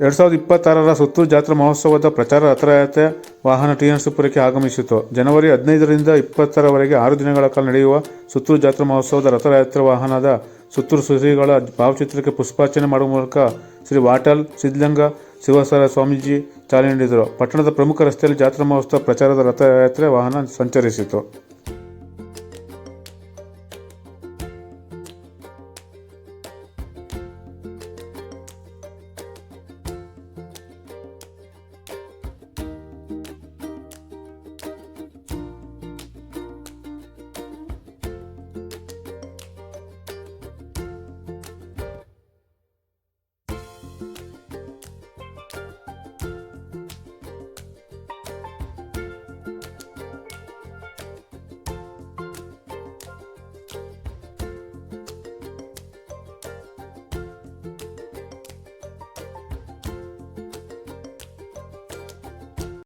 ಎರಡು ಸಾವಿರದ ಇಪ್ಪತ್ತಾರರ ಸುತ್ತೂರು ಜಾತ್ರಾ ಮಹೋತ್ಸವದ ಪ್ರಚಾರ ರಥಯಾತ್ರೆ ವಾಹನ ಟಿ ನರಸೀಪುರಕ್ಕೆ ಆಗಮಿಸಿತು. ಜನವರಿ ಹದಿನೈದರಿಂದ ಇಪ್ಪತ್ತರವರೆಗೆ ಆರು ದಿನಗಳ ಕಾಲ ನಡೆಯುವ ಸುತ್ತೂರು ಜಾತ್ರಾ ಮಹೋತ್ಸವದ ರಥಯಾತ್ರೆ ವಾಹನದ ಸುತ್ತೂರು ಶ್ರೀಗಳ ಭಾವಚಿತ್ರಕ್ಕೆ ಪುಷ್ಪಾರ್ಚನೆ ಮಾಡುವ ಮೂಲಕ ಶ್ರೀ ವಾಟಲ್, ಸಿದ್ಧಲಿಂಗ, ಶಿವಸರ ಸ್ವಾಮೀಜಿ ಚಾಲನೆ ನೀಡಿದರು. ಪಟ್ಟಣದ ಪ್ರಮುಖ ರಸ್ತೆಯಲ್ಲಿ ಜಾತ್ರಾ ಮಹೋತ್ಸವ ಪ್ರಚಾರದ ರಥಯಾತ್ರೆ ವಾಹನ ಸಂಚರಿಸಿತು.